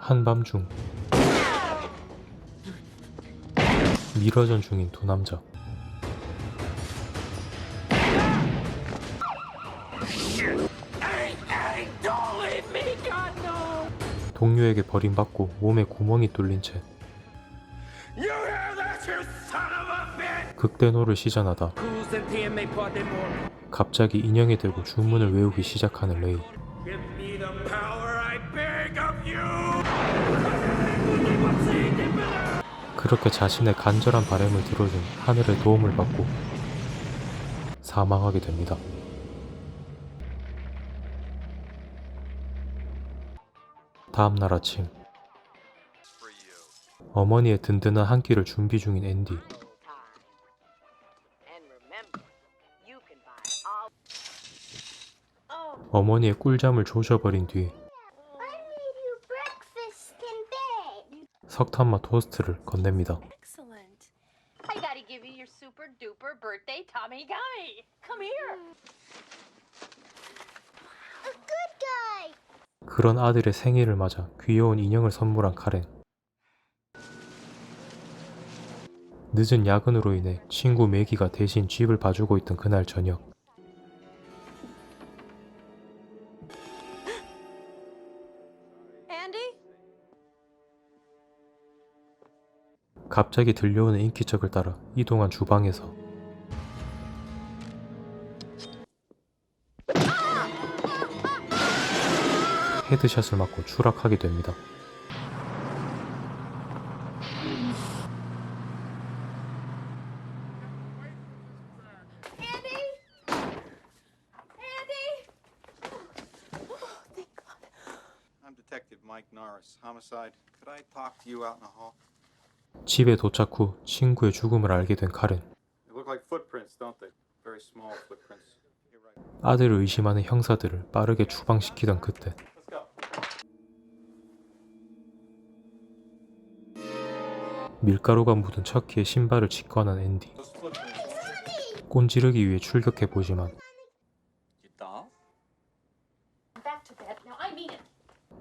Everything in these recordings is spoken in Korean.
한밤중 미러전 중인 두 남자 동료에게 버림받고 몸에 구멍이 뚫린 채? 극대노를 시전하다 갑자기 인형이 되고 주문을 외우기 시작하는 레이 그렇게 자신의 간절한 바람을 들어준 하늘의 도움을 받고 사망하게 됩니다. 다음 날 아침 어머니의 든든한 한 끼를 준비 중인 앤디 어머니의 꿀잠을 조져버린 뒤 I made you breakfast in bed. 석탄맛 토스트를 건넵니다. I gotta give you your super duper birthday Tommy Gummy. Come here. A good guy. 그런 아들의 생일을 맞아 귀여운 인형을 선물한 카렌. 늦은 야근으로 인해 친구 매기가 대신 집을 봐주고 있던 그날 저녁 갑자기 들려오는 인기척을 따라 이동한 주방에서 헤드샷을 맞고 추락하게 됩니다. I'm Detective Mike Norris, homicide. Could I talk to you out in the hall? 집에 도착 후 친구의 죽음을 알게 된 카렌. They look like footprints, don't they? Very small footprints. You're right. 아들을 의심하는 형사들을 빠르게 추방시키던 그때 Let's go. 밀가루가 묻은 척키의 신발을 직관한 앤디. 꼰지르기 위해 출격해 보지만 You doll? Back to bed. Now I mean it.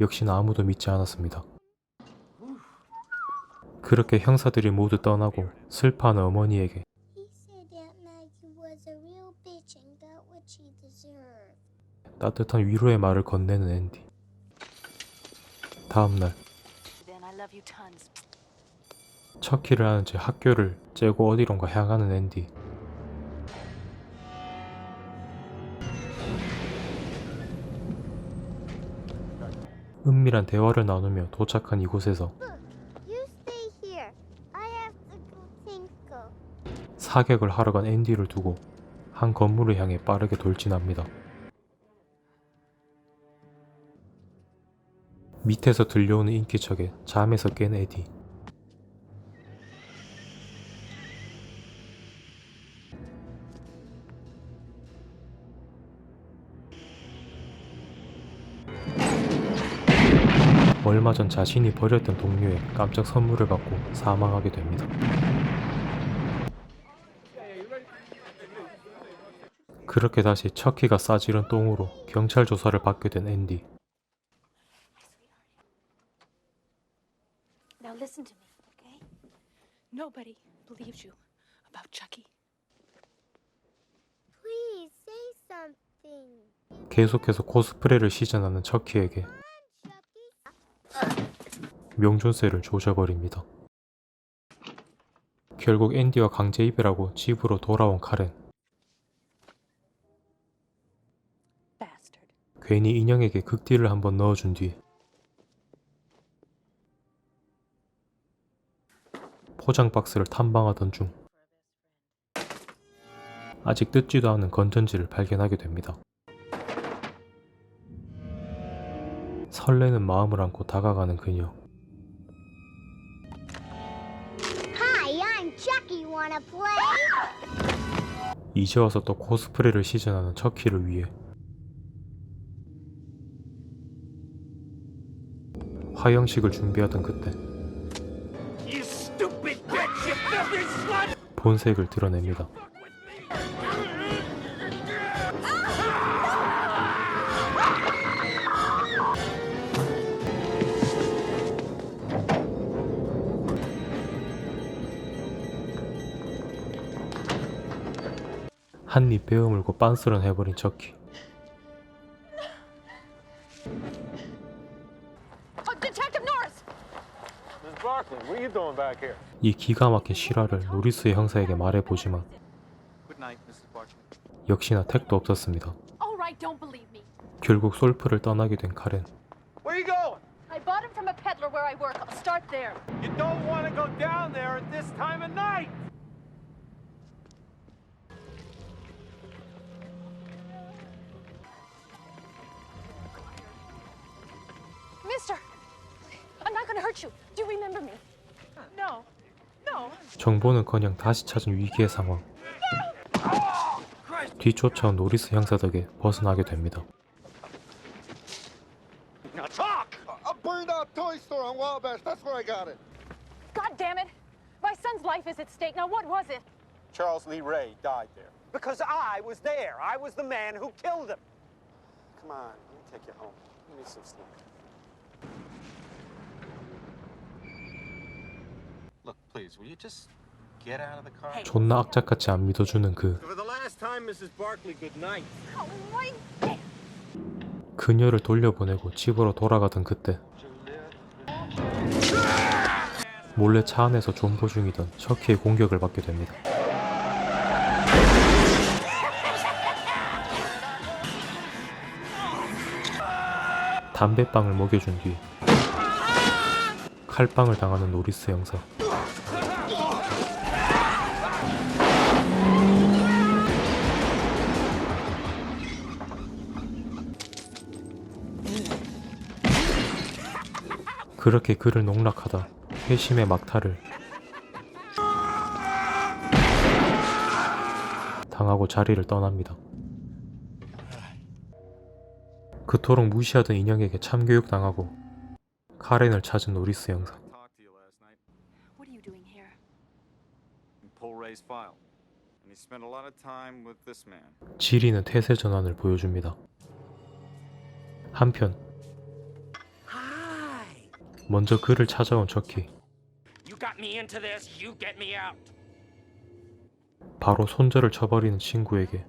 역시나 아무도 믿지 않았습니다. 그렇게 형사들이 모두 떠나고 슬퍼하는 어머니에게. 따뜻한 위로의 말을 건네는 앤디. 다음날 you tons. 척키를 하는 채 학교를 째고 어디론가 향하는 앤디. 은밀한 대화를 나누며 도착한 이곳에서 You stay here. I have to go tinkle. 사격을 하러 간 앤디를 두고 한 건물을 향해 빠르게 돌진합니다. 밑에서 들려오는 인기척에 잠에서 깬 에디. 얼마 전 자신이 버렸던 동료의 깜짝 선물을 받고 사망하게 됩니다. 그렇게 다시 척키가 싸지른 똥으로 경찰 조사를 받게 된 앤디. Now listen to me, okay? Nobody believes you about Chucky. Please say something. 계속해서 코스프레를 시전하는 척키에게 Chucky. 명존세를 조져버립니다. 결국 앤디와 강제 이별하고 집으로 돌아온 카렌. 괜히 인형에게 극딜을 한번 넣어준 뒤 포장 박스를 탐방하던 중 아직 뜯지도 않은 건전지를 발견하게 됩니다. 설레는 마음을 안고 다가가는 그녀. 이제 와서 또 코스프레를 시전하는 척키를 위해 화형식을 준비하던 그때 본색을 드러냅니다. 한입 빼어물고 빤스런 해버린 척키 이 기가 막힌 실화를 노리스의 형사에게 말해보지만. 역시나 택도 없었습니다. All right, don't believe me. 결국 솔프를 떠나게 된 카렌. Where you going? I bought him from a peddler where I work. I'll start there. You don't want to go down there at this time of night. Mister! I'm not gonna hurt you. Do you remember me? No. No. 정보는커녕 다시 찾은 위기의 상황. 뒤쫓아온 노리스 형사 덕에 벗어나게 됩니다. Now talk. A burned out toy store on Wabash. That's where I got it. God damn it! My son's life is at stake. Now, what was it? Charles Lee Ray died there. Because I was there. I was the man who killed him. Come on, let me take you home. Give me some sleep. 존나 악착같이 안 믿어주는 그 For the last time, Mrs. Barkley, good night. My... 그녀를 돌려보내고 집으로 돌아가던 그때 몰래 차 안에서 존버 중이던 척키의 공격을 받게 됩니다. 담배빵을 먹여준 뒤 칼빵을 당하는 노리스 형사. 그렇게 그를 농락하다 회심의 막타를 당하고 자리를 떠납니다. 그토록 무시하던 인형에게 참교육 당하고 카렌을 찾은 노리스 형사. 지리는 태세 전환을 보여줍니다. 한편 먼저 그를 찾아온 척키. 바로 손절을 쳐버리는 친구에게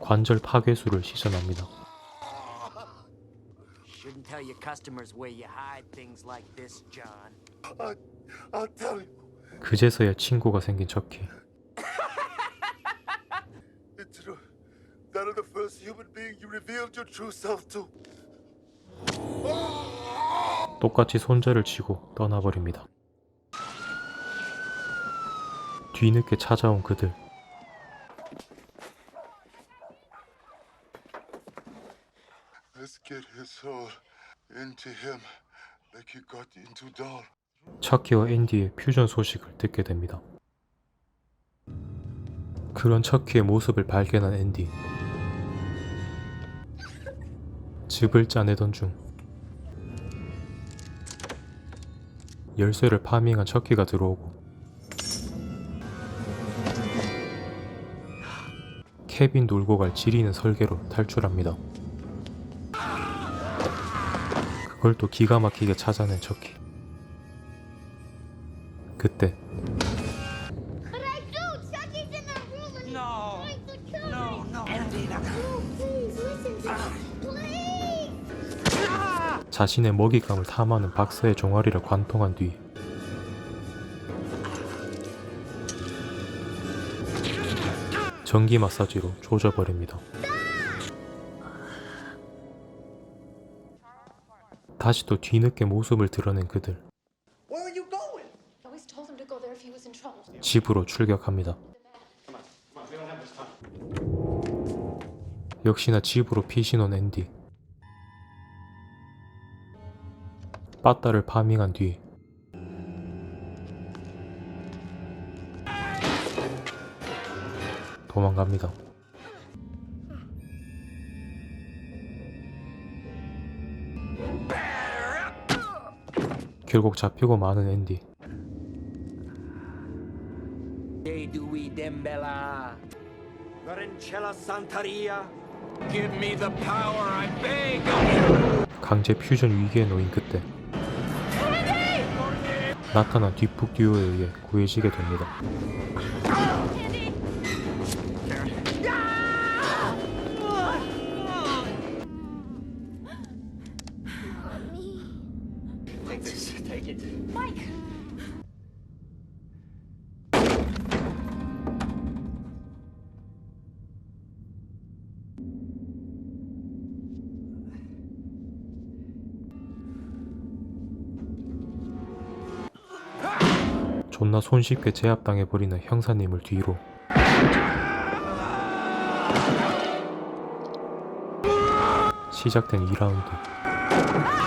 관절 파괴수를 시전합니다. Shouldn't tell your customers where you hide things like this, John. I, I'll tell you. 그제서야 친구가 생긴 척키 It's true. That of the first human being you revealed your true self to. 똑같이 손절을 치고 떠나버립니다. 뒤늦게 찾아온 그들. 척키와 앤디의 퓨전 소식을 듣게 됩니다. 그런 척키의 모습을 발견한 앤디 즙을 짜내던 중 열쇠를 파밍한 척키가 들어오고 케빈 놀고 갈 지리는 설계로 탈출합니다. 그걸 또 기가 막히게 찾아낸 척키. 그때 자신의 먹잇감을 탐하는 박사의 종아리를 관통한 뒤 전기 마사지로 조져버립니다. 다시 또 뒤늦게 모습을 드러낸 그들 Where are you going? I always told him to go there if he was in trouble. 집으로 출격합니다. 역시나 집으로 피신 온 앤디. 빠따를 파밍한 뒤 도망갑니다. 결국 잡히고 마는 앤디. 강제 퓨전 위기에 놓인 그때 나타난 뒷북 듀오에 의해 구해지게 됩니다. 존나 손쉽게 제압당해버리는 형사님을 뒤로. 시작된 2라운드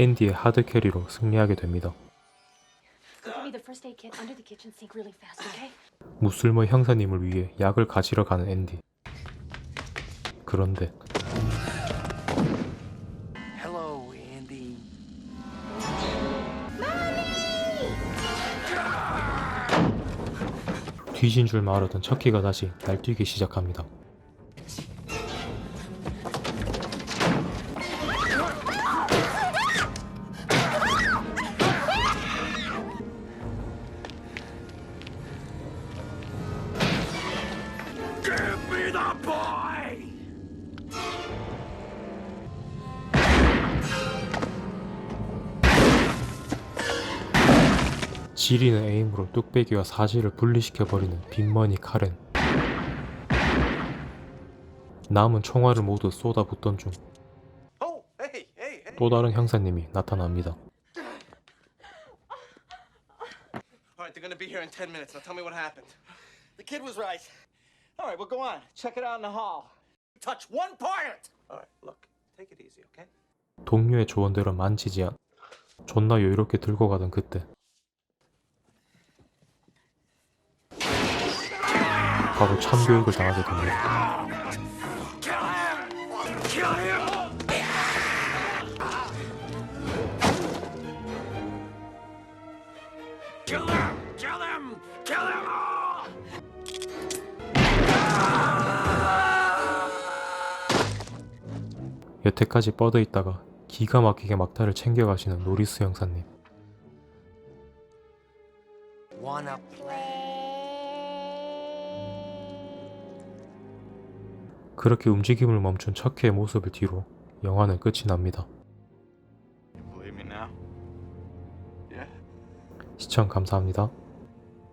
앤디의 하드 캐리로 승리하게 됩니다. Go get me the first aid kit under the kitchen sink really fast, okay? 무슬모 형사님을 위해 약을 가지러 가는 앤디. 그런데 Hello, Andy. 뒤진 줄 말하던 척키가 다시 날뛰기 시작합니다. 지리는 에임으로 뚝배기와 사지를 분리시켜버리는 빈머니 카렌. 남은 총알을 모두 쏟아붓던 중또 Oh. 다른 형사님이 나타납니다. All right, they're gonna be here in 10 minutes. Now tell me what happened. The kid was right. All right, well, go on. Check it out in the hall. Touch one part of it. All right, look, take it easy, okay? 동료의 조언대로 만지지 않. 존나 여유롭게 들고 가던 그때. 바로 참교육을 당하게 됩니다. 여태까지 뻗어 있다가 기가 막히게 막타를 챙겨가시는 노리스 형사님. 그렇게 움직임을 멈춘 척키의 모습을 뒤로 영화는 끝이 납니다. 시청 감사합니다.